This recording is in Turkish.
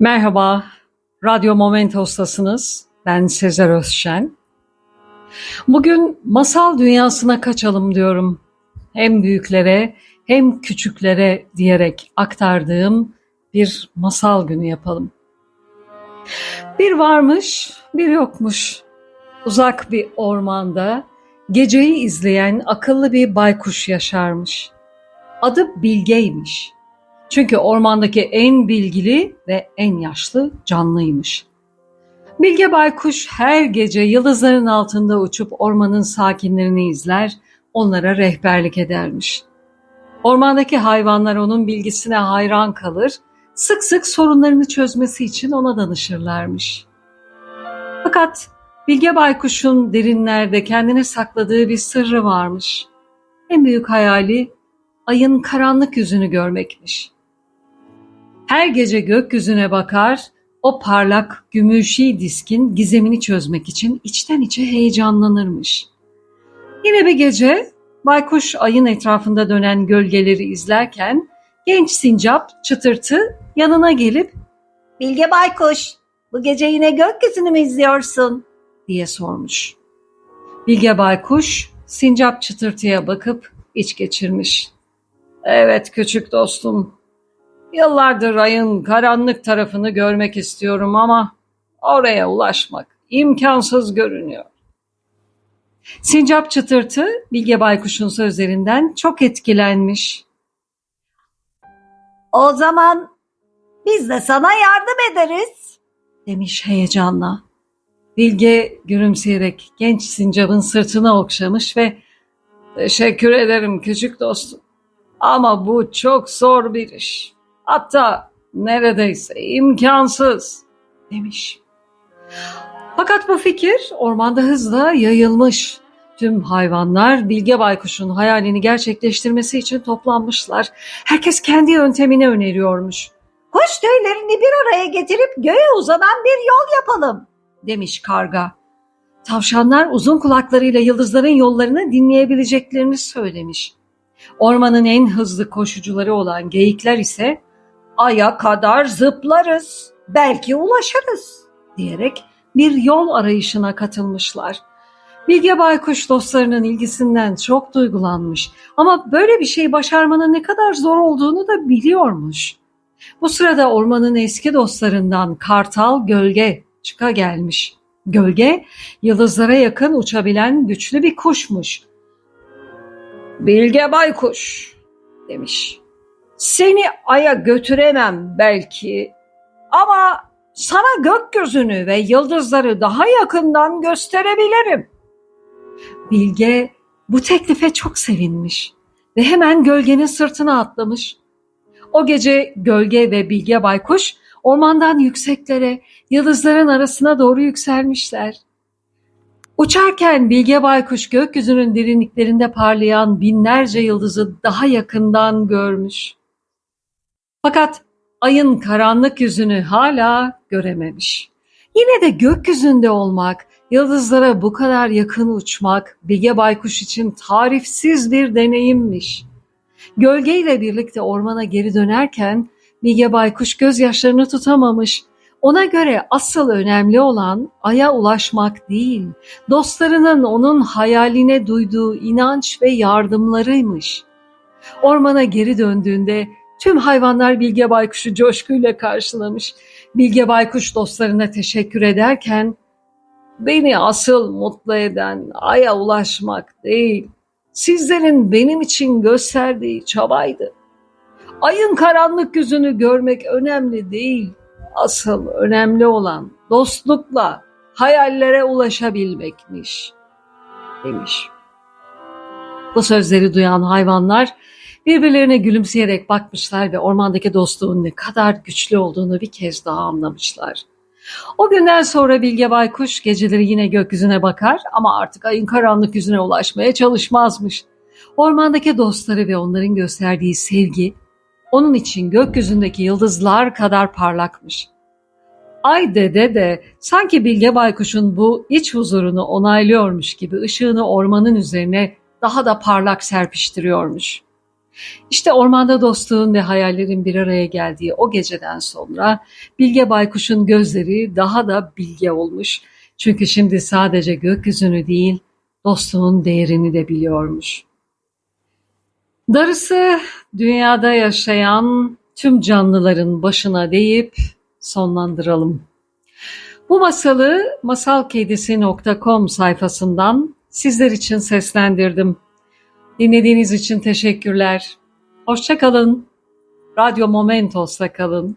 Merhaba, Radyo Momentos'tasınız. Ben Sezer Özşen. Bugün masal dünyasına kaçalım diyorum. Hem büyüklere hem küçüklere diyerek aktardığım bir masal günü yapalım. Bir varmış, bir yokmuş. Uzak bir ormanda geceyi izleyen akıllı bir baykuş yaşarmış. Adı Bilge'ymiş. Çünkü ormandaki en bilgili ve en yaşlı canlıymış. Bilge Baykuş her gece yıldızların altında uçup ormanın sakinlerini izler, onlara rehberlik edermiş. Ormandaki hayvanlar onun bilgisine hayran kalır, sık sık sorunlarını çözmesi için ona danışırlarmış. Fakat Bilge Baykuş'un derinlerde kendine sakladığı bir sırrı varmış. En büyük hayali ayın karanlık yüzünü görmekmiş. Her gece gökyüzüne bakar, o parlak gümüşi diskin gizemini çözmek için içten içe heyecanlanırmış. Yine bir gece baykuş ayın etrafında dönen gölgeleri izlerken genç sincap çıtırtı yanına gelip Bilge Baykuş, bu gece yine gökyüzünü mü izliyorsun? diye sormuş. Bilge baykuş sincap çıtırtıya bakıp iç geçirmiş. Evet küçük dostum, Yıllardır ayın karanlık tarafını görmek istiyorum ama oraya ulaşmak imkansız görünüyor. Sincap çıtırtı Bilge Baykuş'un sözlerinden çok etkilenmiş. O zaman biz de sana yardım ederiz. demiş heyecanla. Bilge gülümseyerek genç sincapın sırtına okşamış ve teşekkür ederim küçük dostum. Ama bu çok zor bir iş. Hatta neredeyse imkansız demiş. Fakat bu fikir ormanda hızla yayılmış. Tüm hayvanlar Bilge Baykuş'un hayalini gerçekleştirmesi için toplanmışlar. Herkes kendi yöntemini öneriyormuş. Kuş tüylerini bir araya getirip göğe uzanan bir yol yapalım. demiş karga. Tavşanlar uzun kulaklarıyla yıldızların yollarını dinleyebileceklerini söylemiş. Ormanın en hızlı koşucuları olan geyikler ise aya kadar zıplarız, belki ulaşırız diyerek bir yol arayışına katılmışlar. Bilge Baykuş dostlarının ilgisinden çok duygulanmış ama böyle bir şey başarmanın ne kadar zor olduğunu da biliyormuş. Bu sırada ormanın eski dostlarından Kartal Gölge çıka gelmiş. Gölge, yıldızlara yakın uçabilen güçlü bir kuşmuş. Bilge Baykuş demiş. Seni aya götüremem belki ama sana gökyüzünü ve yıldızları daha yakından gösterebilirim. Bilge bu teklife çok sevinmiş ve hemen gölgenin sırtına atlamış. O gece gölge ve Bilge Baykuş ormandan yükseklere, yıldızların arasına doğru yükselmişler. Uçarken Bilge Baykuş gökyüzünün derinliklerinde parlayan binlerce yıldızı daha yakından görmüş. Fakat ayın karanlık yüzünü hala görememiş. Yine de gökyüzünde olmak, yıldızlara bu kadar yakın uçmak Bilge Baykuş için tarifsiz bir deneyimmiş. Gölgeyle birlikte ormana geri dönerken Bilge Baykuş gözyaşlarını tutamamış. Ona göre asıl önemli olan aya ulaşmak değil, dostlarının onun hayaline duyduğu inanç ve yardımlarıymış. Ormana geri döndüğünde Tüm hayvanlar Bilge Baykuş'u coşkuyla karşılamış. Bilge Baykuş dostlarına teşekkür ederken beni asıl mutlu eden aya ulaşmak değil, sizlerin benim için gösterdiği çabaydı. Ayın karanlık yüzünü görmek önemli değil. Asıl önemli olan dostlukla hayallere ulaşabilmekmiş demiş. Bu sözleri duyan hayvanlar Birbirlerine gülümseyerek bakmışlar ve ormandaki dostluğun ne kadar güçlü olduğunu bir kez daha anlamışlar. O günden sonra Bilge Baykuş geceleri yine gökyüzüne bakar ama artık ayın karanlık yüzüne ulaşmaya çalışmazmış. Ormandaki dostları ve onların gösterdiği sevgi onun için gökyüzündeki yıldızlar kadar parlakmış. Ay dede de sanki Bilge Baykuş'un bu iç huzurunu onaylıyormuş gibi ışığını ormanın üzerine daha da parlak serpiştiriyormuş. İşte ormanda dostluğun ve hayallerin bir araya geldiği o geceden sonra Bilge Baykuş'un gözleri daha da bilge olmuş. Çünkü şimdi sadece gökyüzünü değil, dostluğun değerini de biliyormuş. Darısı dünyada yaşayan tüm canlıların başına deyip sonlandıralım. Bu masalı masalkedisi.com sayfasından sizler için seslendirdim. Dinlediğiniz için teşekkürler. Hoşça kalın. Radyo Momentos'ta kalın.